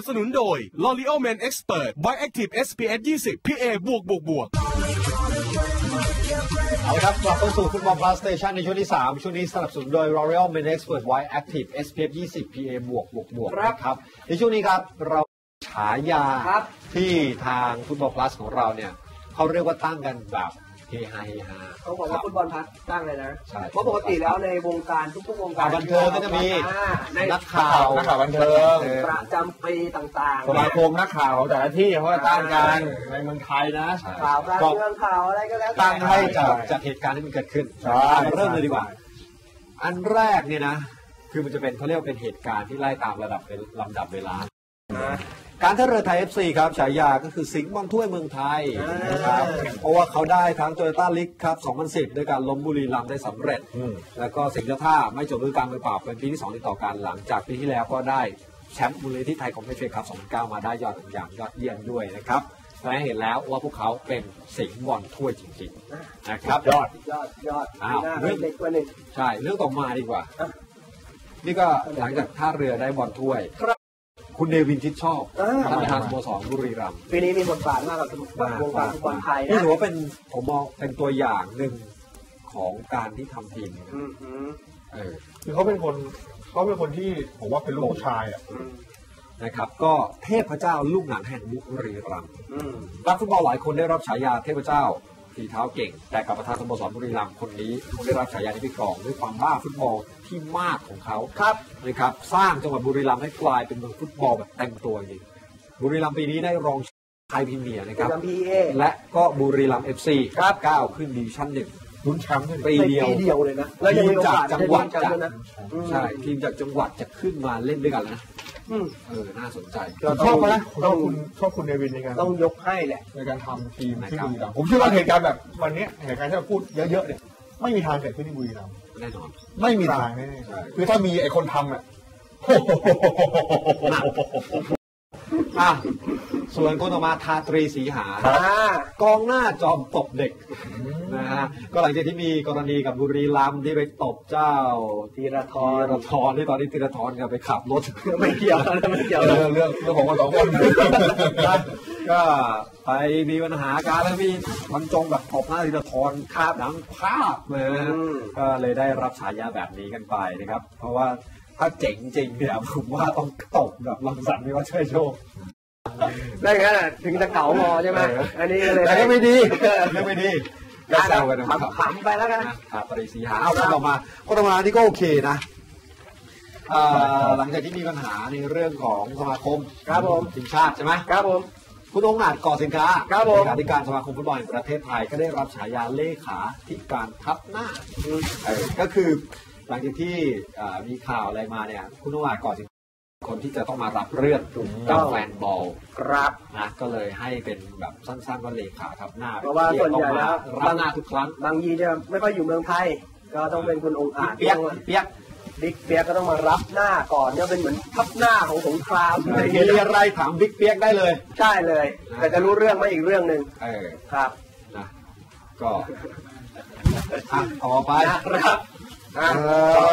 นับสนุนโดย L'Oreal Men Expert by Active SPF 20 PA บวกบวกบวกเอาละครับกลับเข้าสู่ฟุตบอล Plus Station ในช่วงที่ 3 ช่วงนี้สนับสนุนโดย L'Oreal Men Expert White Active SPF 20 PA บวกบวกบวกครับนะครับ ในช่วงนี้ครับเราฉายาครับที่ทางฟุตบอล Plus ของเราเนี่ยเขาเรียกว่าตั้งกันแบบ เฮฮาเฮฮาเขาบอกว่าฟุตบอลพัดตั้งเลยนะใช่เพราะปกติแล้วในวงการทุกๆวงการบันเทิงก็จะมีอ่าในนักข่าวนักข่าวบันเทิงประจำปีต่างๆสมาคมนักข่าวของแต่ละที่เขาจะตั้งกันในเมืองไทยนะข่าวการเมืองข่าวอะไรก็แล้วแต่ตั้งให้จากจากเหตุการณ์ที่มันเกิดขึ้นใช่เริ่มเลยดีกว่า อันแรกเนี่ยนะคือมันจะเป็นเขาเรียกว่าเป็นเหตุการณ์ที่ไล่ตามระดับเป็นลำดับเวลา การท่าเรือไทย FC ครับฉายาก็คือสิงห์บอลถ้วยเมืองไทยนะครับเพราะว่าเขาได้ทั้งโตโยต้าลิกครับ 2010 ด้วยการล้มบุรีรัมย์ได้สำเร็จ แล้วก็สิงห์เจ้าท่าไม่จบฤดูกาลมือเปล่าเป็นปีที่ 2 ติดต่อกันหลังจากปีที่แล้วก็ได้แชมป์มูลนิธิไทยของเอฟเอครับ 2009 มาได้ยอดอย่างยอดเยี่ยมด้วยนะครับแสดงให้เห็นแล้วว่าพวกเขาเป็นสิงห์บอลถ้วยจริงๆนะครับยอดยอดยอดอ้าวหน้าเป็นเด็กกว่าหนึ่งใช่เรื่องต่อมาดีกว่า นี่ก็หลังจากท่าเรือได้บอลถ้วย ครับคุณเนวินชิดชอบอ่าท่านประธานสโมสรบุรีรัมย์ปีนี้มีบทบาทมากกับวงการฟุตบอลไทยนี่นะถือว่าเป็นผมมองเป็นตัวอย่างหนึ่งของการที่ทำทีมนะอืมอืมเออคือเขาเป็นคนเขาเป็นคนที่ผมว่าเป็นลูกผู้ชายอะอืมนะครับ ก็เทพเจ้าลูกหนังแห่งบุรีรัมย์อืมนักฟุตบอลหลายคนได้รับฉายาเทพเจ้าฝีเท้าเก่ง แต่กับประธานสโมสรบุรีรัมย์คนนี้เขาได้รับฉายาที่พี่กรองด้วยความบ้าฟุตบอล ที่มากของเขาครับนะครับสร้างจังหวัดบุรีรัมย์ให้กลายเป็นเมืองฟุตบอลแบบเต็มตัวจริงบุรีรัมย์ปีนี้ได้รองไทยพรีเมียร์นะครับจำพีเอและก็บุรีรัมย์เอฟซีครับก้าวขึ้นดิวิชั่นหนึ่งลุ้นแชมป์ด้วยปีในเดียวปีเดียวเลยนะแล้วยังมีโอกาสทีมจากจังหวัดได้ลุ้นกันด้วยนะใช่ทีมจากจังหวัดจะขึ้นมาเล่นด้วยกันแล้วนะอืมเออน่าสนใจเราชอบไหมชอบคุณชอบคุณเนวินในการต้องยกให้แหละในการทำทีมที่นะครับบุรีรัมย์ผมเชื่อว่าเหตุการณ์แบบวันเนี้ยเหตุการณ์ที่เราพูดเยอะๆเนี่ย ไม่มีทางเกิดขึ้นที่บุรีรัมย์แน่นอนไม่มีทางแน่ใช่ๆคือถ้ามีไอ้คนทำอะ อะส่วนคนต่อมาทาตรีสีหาอ่ากองหน้าจอมตบเด็กนะฮะก็หลังจากที่มีกรณีกับบุรีรัมย์ที่ไปตบเจ้าธีรทธีรรทรที่ตอนนี้ธีรทรก็ไปขับรถไม่เกี่ยวนะไม่เกี่ยวเรื่องเรื่องเรื่องของคนสองคนนะก็ไปมีปัญหาการแล้วมีมันจงแบบตบหน้าธีรทรคาบหนังภาพเลยนะอืมก็เลยได้รับฉายาแบบนี้กันไปนะครับ เพราะว่า ถ้าเจ๋งจริงเนี่ยผมว่าต้องตบแบบลังสันไม่ว่าช่วยโชคได้งั้นน่ะถึงจะเก่างอใช่ไหมเอออัอันนี้ก็เลยแต่ก็ไม่ดีก็ไม่ดีก็แซวกันนะขำๆไปแล้วกันครับปริสีหาเอาคนต่อมาคนต่อมานี่ก็โอเคนะเอ่อหลังจากที่มีปัญหาในเรื่องของสมาคมครับผมทีมชาติใช่ไหมครับผมคุณองค์อาจก่อสินค้าครับผมเลขาธิการสมาคมฟุตบอลแห่งประเทศไทยก็ได้รับฉายาเลขาธิการทับหน้าเออก็คือ หลังจากที่เอ่อมีข่าวอะไรมาเนี่ยคุณองค์อาจก่อสินค้าคนที่จะต้องมารับเรื่องกับแฟนบอลครับนะก็เลยให้เป็นแบบสั้นๆว่าเลขาทับหน้า เพราะว่าส่วนใหญ่แล้วรับหน้าทุกครั้ง บางยีจะไม่ค่อยอยู่เมืองไทย ก็ต้องเป็นคุณองค์อาจเปียกต้องเปียกบิ๊กเปียกก็ต้องมารับหน้าก่อนก็เป็นเหมือนทับหน้าของสงครามอะไรอย่างมีเงี้ยอะไรถามบิ๊กเปียกได้เลยใช่เลย แต่จะรู้เรื่องไหมอีกเรื่องหนึ่งเออครับนะก็อะต่อไปนะครับอะเอ่อต่อ ค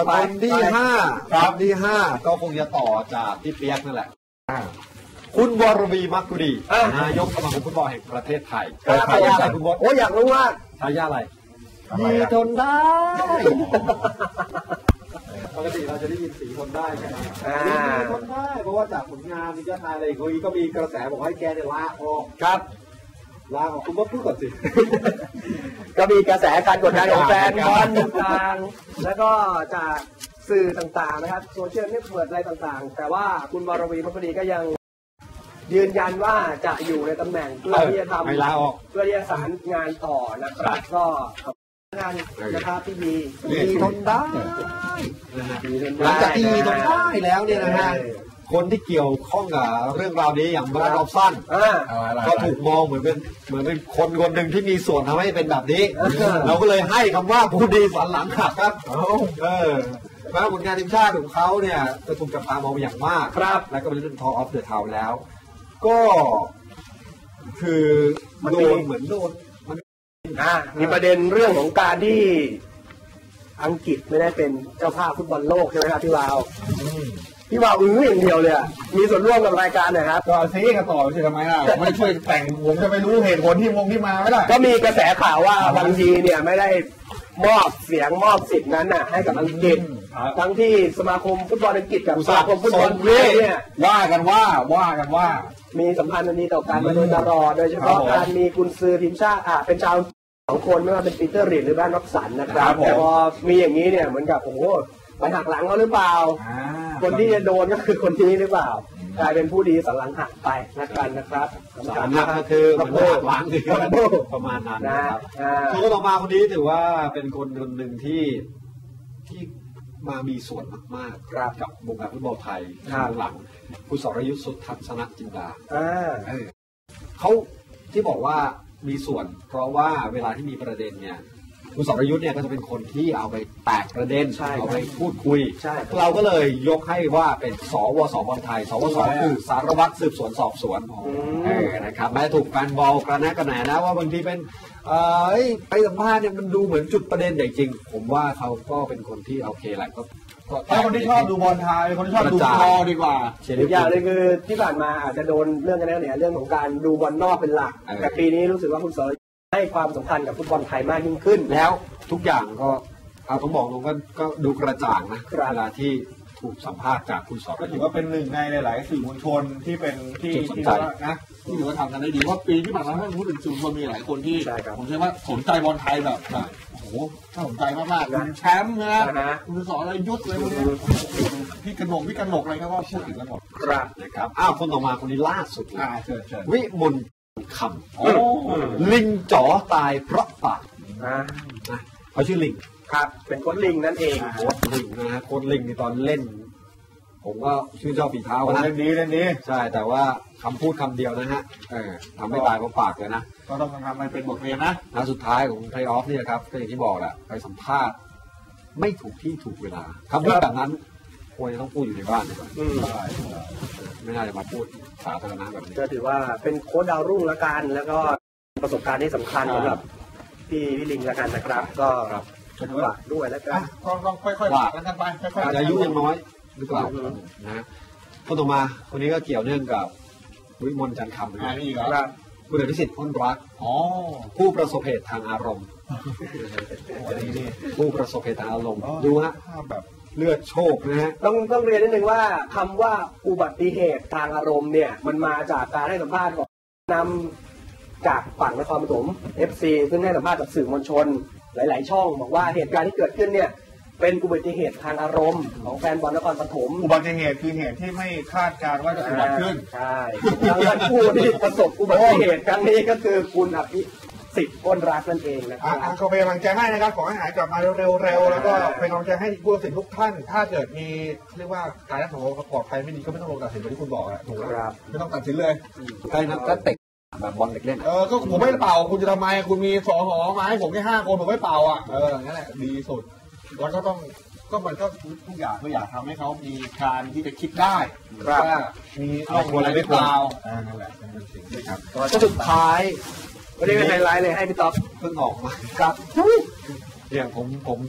ไปนที่ห้าครับที่ห้าก็คงจะต่อจากที่เปียกนั่นแหละคุณวรวีมักกุดีอะนายกสมาคมฟุตบอลแห่งประเทศไทยครับฉายาอะไรคุณบดโอ้ยอยากรู้ว่าฉายาอะไรทำไมยีอะทนได้ปกติเราจะได้ยินสีทนได้กันอ่ายีทนได้เพราะว่าจากผลงานทีมชาติไทยอะไรอย่างงี้ก็มีกระแสบอกให้แกเนี่ยลาออกครับ ลาออกคุณบดพูดก่อนสิ ก็มีกระแสการกดดันของแฟนบอลต่างๆแล้วก็จากสื่อต่างๆนะครับโซเชียลเน็ตเวิร์กอะไรต่างๆ แต่ว่าคุณวรวีมัคดีก็ยังยืนยันว่าจะอยู่ในตำแหน่งเพื่อที่จะทำไม่ลาออกเพื่อที่จะสารงานต่อนะครับก็ขอบคุณงานนะครับที่มียีทนได้นะฮะมีเงินหลังจากที่ยีทนได้ได้แล้วเนี่ยนะฮะ คนที่เกี่ยวข้องกับเรื่องราวนี้อย่างบราดอฟสันอ่าอะไรก็ถูกมองเหมือนเป็นเหมือนเป็นคนคนหนึ่งที่มีส่วนทำให้เป็นแบบนี้เออเราก็เลยให้คำว่าผู้ดีสันหลังหักครับเออแฟมาผลงานทีมชาติของเขาเนี่ยจะถูกจับตามองเป็นอย่างมากครับ แล้วก็เป็นเรื่องทอออฟเดอะทาวแล้ว ก็คือมันโดมีนเหมือนโดนมันอ่ามีประเด็นเรื่องของการที่อังกฤษไม่ได้เป็นเจ้าภาพฟุตบอลโลกใช่ไหมครับพี่วาว พี่วาวอื้ออย่างเดียวเลยอะมีส่วนร่วมกับรายการหน่อยครับก็ซีกันต่อใช่ทำไมล่ะไม่ช่วยแต่งผมจะไปรู้เหตุผลที่มงที่มาไม่ได้ก็มีกระแสข่าวว่าบางทีเนี่ยไม่ได้มอบเสียงมอบสิทธิ์นั้นน่ะให้กับอังกฤษครับทั้งที่สมาคมฟุตบอลอังกฤษกับสมาคมฟุตบอลไทยเนี่ยว่ากันว่าว่ากันว่า มีสัมพันธ์อันนี้ต่อกันมาโดยตลอดโดยเฉพาะครับผมการมีกุนซือทีมชาติอ่าเป็นชาวสองคนไม่ว่าเป็นปีเตอร์รีดหรือแบรนด์ร็อบสันนะคครัรับบผมแต่พอมีอย่างนี้เนี่ยเหมือนกับโอ้โห ไปหักหลังเขาหรือเปล่า คนที่จะโดนก็คือคนนี้หรือเปล่า กลายเป็นผู้ดีสันหลังหักไปนักกันนะครับสามนัดก็คือเหมือนหักล้างคือประมาณนั้นนะนะครับอ่าคือคนต่อมาคนนี้ถือว่าเป็นคนคนหนึ่งที่ที่มามีส่วนมากๆครับกับวงการฟุตบอลไทยครับหลังคุณสรยุทธ์สุทัศนจินดาอ่าเขาที่บอกว่ามีส่วน เพราะว่าเวลาที่มีประเด็นเนี่ย คุณสรยุทธ์เนี่ยก็จะเป็นคนที่เอาไปแตกประเด็นใช่ครับเอาไปพูดคุยใช่เราก็เลยยกให้ว่าเป็นสวสบอลไทย สวสคือสารวัตรสืบสวนสอบสวนอืมเออนะครับแม้ถูกแฟนบอลกระแนะกระแหนนะว่าบางทีเป็นเอ่อเอ้ยไปสัมภาษณ์เนี่ยมันดูเหมือนจุดประเด็นแต่จริง ผมว่าเขาก็เป็นคนที่โอเคแหละก็ก็ถ้าคนที่ชอบดูบอลไทยคนที่ชอบดูบอลดีกว่าเชียร์อีลิกเวอย่างหอนึร์งคือที่ผ่านมาอาจจะโดนเรื่องกันแน่เนี่ยเรื่องของการดูบอลนอกเป็นหลักเออแต่ปีนี้รู้สึกว่าคุณสรยุทธ์ ให้ความสำคัญกับฟุตบอลไทยมากยิ่งขึ้น แล้วทุกอย่างก็เอาต้องบอกตรงก็ก็ดูกระจ่างนะครับเวลาที่ถูกสัมภาษณ์จากคุณสรก็ถืยุอทธ์ว่าเป็นหนึ่งในหลาย ๆ สื่อมวลชนที่เป็นที่จุดสนที่ใจ ว่านะที่ถือว่าทำกันได้ดีเพราะปีที่ผ่านมาถ้าพูดถึงสื่อมวลชนมีหลายคนที่ ใช่ครับผมเชื่อว่าสนใจบอลไทยแบบแบบโอ้โหน่าสนใจมากๆคุณแชมป์นะนะฮะ คุณสอนอะไรยุทธอะไรพวกเนี้ยพี่กระหนกพี่กระหนกอะไรก็ว่าพูดถึงกันหมดครับนะครับอ้าวคนต่อมาคนนี้ล่าสุดเลยอ่าเชิญเชิญ วิมล คโอ้ำลิงจ๋อตายเพราะปากอ่านะเขาชื่อลิงครับเป็นโค้ชลิงนั่นเองโค้ดลิงนะฮะโค้ดลิงในตอนเล่น ผมก็ชื่นชอบฝีเท้าคนนะเล่นดีเล่นดีใช่แต่ว่าคำพูดคำเดียวนะฮะเออทำให้ตายเพราะปากเลยนะก็ต้องทำมันเป็นบทเรียนนะนัดสุดท้ายของไทยออฟเนี่ยครับก็อย่างที่บอกแหละไปสัมภาษณ์ ไม่ถูกที่ถูกเวลาคำพูดแบบนั้น ควรจะต้องพูดอยู่ในบ้านดีกว่าอืมไม่น่าจะมาพูดสาธารณะแบบนี้ ก็ถือว่าเป็นโค้ชดาวรุ่งละกัน แล้วก็ประสบการณ์ที่สำคัญสำหรับพี่พี่ลิงละกันนะครับ ก็ครับ ฝากด้วยแล้วกัอะนก็ต้องค่อยๆว่ากันไปค่อยอาจๆจะอายุยังน้อยหรือเปล่าอืมนะคนต่อมาคนนี้ก็เกี่ยวเนื่องกับวิมลจันทร์คำนะอ่านี่เหรอครับคุณอภิสิทธิ์พ้นรัก อ๋อผู้ประสบเหตุทางอารมณ์นี่นี่ ผู้ประสบเหตุทางอารมณ์อ๋อดูฮะ ภาพแบบ เลือดโชคนะฮะต้องต้องเรียนนิดนึงว่าคำว่าอุบัติเหตุทางอารมณ์เนี่ยมันมาจากการให้สัมภาษณ์ของนำจากฝั่งนครปฐม FC ซึ่งให้สัมภาษณ์กับสื่อมวลชน หลาย ๆ ช่องบอกว่าเหตุการณ์ที่เกิดขึ้นเนี่ยเป็นอุบัติเหตุทางอารมณ์ของแฟนบอลนครปฐมอุบัติเหตุคือเหตุที่ไม่คาดการณ์ว่าจะเกิดขึ้นใช่แล้วท่านผู้ที่ประสบอุบัติเหตุครั้งนี้ก็คือคุณอภิ สิทธิ์อ้นรักนั่นเองนะคอะรับอะก็เป็นกำลังใจให้นะครับขอให้หายกลับมาเร็วๆแล้วก็เป็นกำลังใจให้ผู้ตัดสินทุกท่าน ถ้าเกิดมีเรียกว่าการรักษาความปลอดภัยไม่ดีก็ไม่ต้องลงตัดสินเหมือนที่คุณบอกอะถูกแล้วครับไม่ต้องตัดสินเลยใกล้นักเตะแบบบอลเด็กเล่นเออก็ผมไม่ได้เป่าคุณจะทำไมคุณมีสอหอมาให้ผมแค่ห้าคนผมไม่เป่าอะเอออย่างนั้นแหละดีสุดแล้วก็ต้องก็มันก็ทุกอย่างก็อยากทำให้เขามีการที่จะคิดได้ครับว่ามีร่องรอยอะไรหรือเปล่าอ่านั่นแหละเป็นสิ่งที่ครับก็สุดท้าย วันนี้เป็นไฮไลท์เลยให้พี่ต๊อบเพิ่งออกมาครับเนี่ยผมผม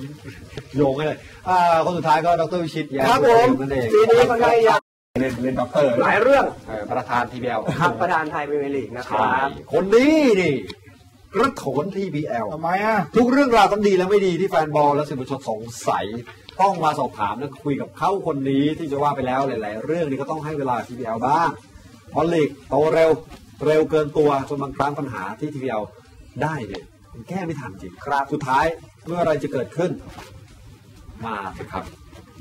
โยงให้เลยอ่าคนสุดท้ายก็ดรวิชิตแย้ครับผมนั่นเองปีนี้ค่อนข้างยาวเล่นเล่นด็อกเตอร์หลายเรื่องเออประธานทีบีเอลครับประธานไทยพรีเมียร์ลีกนะคใช่รับคนนี้นี่กระโถนทีบีเอลทำไมอะทุกเรื่องราวทั้งดีและไม่ดีที่แฟนบอลและสื่อมวลชนสงสัยต้องมาสอบถามและคุยกับเขาคนนี้ที่จะว่าไปแล้วหลาย ๆ เรื่องนี้ก็ต้องให้เวลา TPL บ้างบอลลีกโตเร็ว เร็วเกินตัวจนบางครั้งปัญหาที่ TPL ได้เนี่ยมันแก้ไม่ทันจริงครับสุดท้ายเมื่ออะไรจะเกิดขึ้น มาเถอะครับ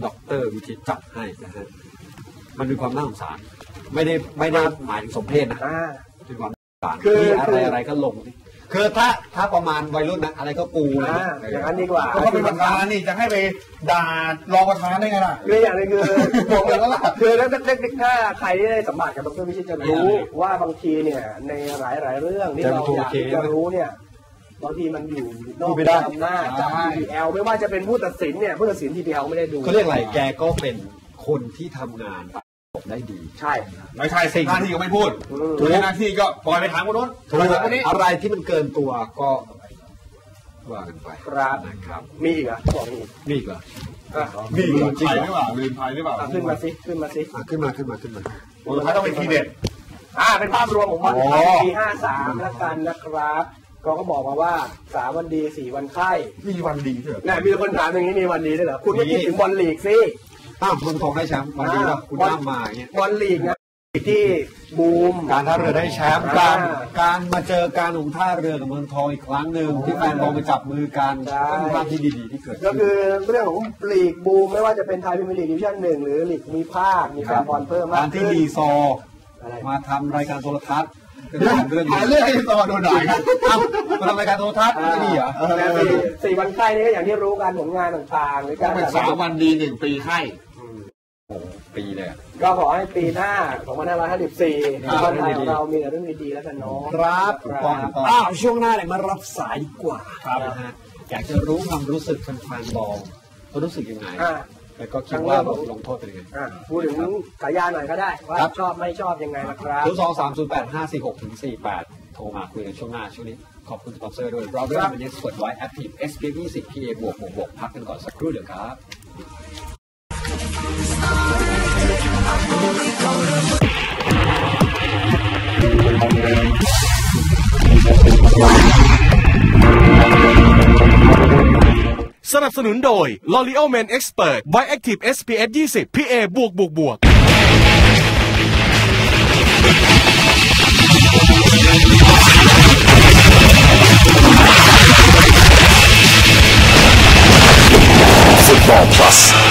ด็อกเตอร์วิธีจัดให้นะฮะมันมีความน่าสงสาร ไม่ได้ไม่ได้หมายถึงสมเพศนะอ่า เป็นความต่างคือ ที่อะคืไรอออะไรก็ลงดิ คือถ้าถ้าประมาณวัยรุ่นนะอะไรก็ปูเลยอ่านะอย่างนั้นดีกว่าก็เขาเป็นประธานนี่จะให้ไปด่ารองประธานได้ไงล่ะ คืออย่างหนึงคือ บอกเลยว่าล่ะ คือถ้าถ้าถ้าใครที่ได้สัมผัสกับดรวิชิตจะรู้ ว่าบางทีเนี่ยในหลายๆเรื่องที่เราอยากที่จะรู้เนี่ยบางทีมันอยู่นอกไม่ได้ อำนาจจากใช่ TPL ไม่ว่าจะเป็นผู้ตัดสินเนี่ยผู้ตัดสิน TPL ไม่ได้ดู เขาเรียกอะไรแกก็เป็นคนที่ทำงาน ได้ดี ใช่ไม่ใช่สิ่งหน้าที่ก็ไม่พูดอืมถูกหน้าที่ก็ปล่อยไปถามคนนู้นถูกปล่อยไปถามคนนี้อะไรที่มันเกินตัวก็ว่ากันไปครับนะครับ มีอีกเหรอบอกมีอีกมีอีกเหรออะมีลืมไทยหรือเปล่าลืมไทยหรือเปล่าอะขึ้นมาสิขึ้นมาสิอะขึ้นมาขึ้นมาขึ้นมาคนสุดท้ายต้องเป็นทีเด็ดอ่าเป็นภาพรวมของวันโอ้ปี53แล้วกันนะครับก็ก็บอกมาว่าสามวันดีสี่วันไข้ มีวันดีเถอะเนี่ยมีคนถามอย่างนี้มีวันดีด้วยเหรอคุณไม่คิดถึงบอลลีกสิ อ้าวเมืองทองได้แชมป์วันดีว่าคุณน้ำมาอย่างเงี้ยบอลลีกนะที่บูมการท่าเรือได้แชมป์อ่าการการมาเจอการของท่าเรือกับเมืองทองอีกครั้งหนึ่งที่แฟนบอลมาจับมือกันใช่ก็เป็นภาพที่ดีๆที่เกิดก็ขึ้นคือเรื่องของลีกบูมไม่ว่าจะเป็นไทยพรีเมียร์ลีกดิวิชั่นหนึ่งหรือลีกภูมีภาคมีแฟนบอลเพิ่มมากการที่ขึ้นดีซออะไรมาทำรายการโทรทัศน์เป็นเรื่องเรื่องหาเรื่องให้ต่อโดนด่ากันเอ้ามาทำรายการโทรทัศน์ไม่ดีเหรอแต่สี่สี่วันไข้นี่ก็อย่างที่รู้กันผลงานต่างๆหรือต้กาองรเป็นสามวันดีหนึ่งปีไข้ ปีเลยอะก็ขอให้ปีหน้า 2554ครับประเทศไทยของเรามีแต่เรื่องดีๆแล้วกันเนาะครับครับก่อนอ้าวช่วงหน้าเนี่ยมารับสายดีกว่าครับนะฮะอยากจะรู้ความรู้สึกแฟนๆบอลเขารู้สึกยังไงอ่า แล้วก็คิดว่าบทลงโทษเป็นยังไง อะพูดถึงฉายาหน่อยก็ได้ว่าครับ ชอบไม่ชอบยังไงนะครับศูนย์สองสามศูนย์แปดห้าสี่หกถึงสี่แปดโทรมาคุยกันช่วงหน้า ช่วงนี้ ขอบคุณสปอนเซอร์ด้วยเราเริ่มเป็นเน็ตสดไว้ Active SPF 20 PA บวกบวกบวกพักกันก่อนสักครู่เดี๋ยวครับ สนับสนุนโดย L'Oreal Men Expert by Active SPS 20 PA บวกบวกบวก Football Plus.